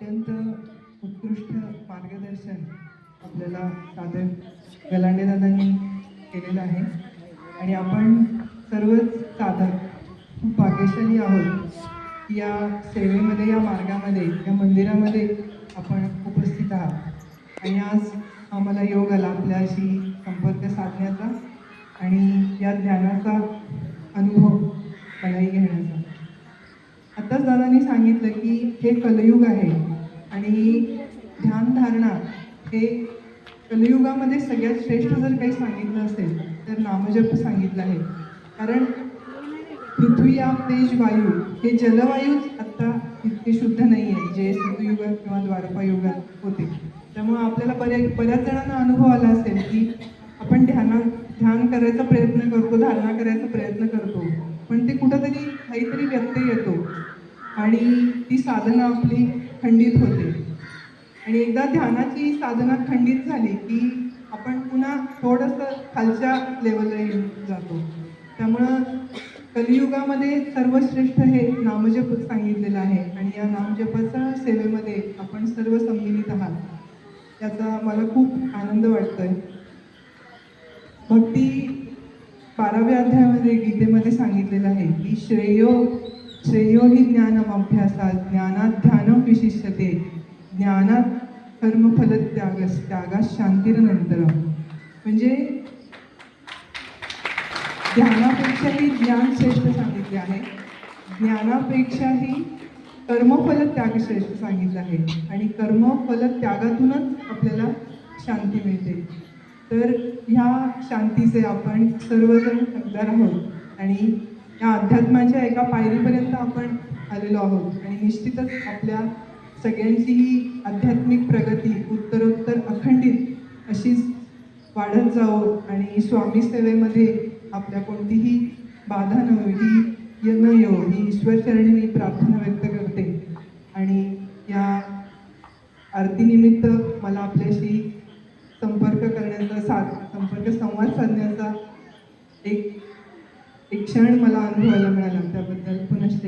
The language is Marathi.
अत्यंत उत्कृष्ट मार्गदर्शन आपल्याला सादर गलांडे दादांनी केलेलं आहे. आणि आपण सर्वच साधक खूप भाग्यशाली आहोत या सेवेमध्ये या मार्गामध्ये या मंदिरामध्ये आपण उपस्थित आहात. आणि आज आम्हाला योग आला आपल्याशी संपर्क साधण्याचा आणि या ज्ञानाचा अनुभव मलाही घेण्याचा. आत्ताच दादांनी सांगितलं की हे कलयुग आहे. आणि ध्यानधारणा हे कलयुगामध्ये सगळ्यात श्रेष्ठ जर काही सांगितलं असेल तर नामजप सांगितलं आहे. कारण पृथ्वी आप तेज वायू हे जलवायूच आत्ता इतके शुद्ध नाही आहे जे सिंधुयुगात किंवा द्वारपा युगात होते. त्यामुळे आपल्याला बऱ्या बऱ्याच जणांना अनुभव आला असेल की आपण ध्याना ध्यान करायचा प्रयत्न करतो धारणा करायचा प्रयत्न करतो. पण ते कुठंतरी काहीतरी व्यत्यय येतो. आणि ती साधना आपली खंडित होते. आणि एकदा ध्यानाची साधना खंडित झाली की आपण पुन्हा थोडंसं खालच्या लेवलला येऊन जातो. त्यामुळं कलियुगामध्ये सर्वश्रेष्ठ हे नामजप सांगितलेलं आहे आणि या नामजपाच्या सेवेमध्ये आपण सर्व संमिलित आहात. याचा मला खूप आनंद वाटतोय. भक्ती बाराव्या अध्यायामध्ये गीतेमध्ये सांगितलेलं आहे की श्रेय श्रेयो हि ज्ञानम अभ्यासात ज्ञानात ध्यान विशिष्यते। ज्ञानात कर्मफल त्याग त्यागात शांतीनंतर म्हणजे ध्यानापेक्षाही ज्ञान श्रेष्ठ सांगितले आहे। ज्ञानापेक्षाही कर्मफल त्याग श्रेष्ठ सांगितलं आहे आणि कर्मफल त्यागातूनच आपल्याला शांती मिळते। तर ह्या शांतीचे आपण सर्वजण हकदार आहोत आणि या अध्यात्माच्या एका पायरीपर्यंत आपण आलेलो आहोत. आणि निश्चितच आपल्या सगळ्यांची ही आध्यात्मिक प्रगती उत्तरोत्तर अखंडित अशीच वाढत जावो आणि स्वामी सेवेमध्ये आपल्या कोणतीही बाधा न ही न येऊ ही ईश्वरचरणी मी प्रार्थना व्यक्त करते. आणि या आरतीनिमित्त मला आपल्याशी संपर्क करण्याचा साध संपर्क संवाद साधण्याचा एक एक क्षण मला अनुभवायला मिळाला त्याबद्दल. पुनश्च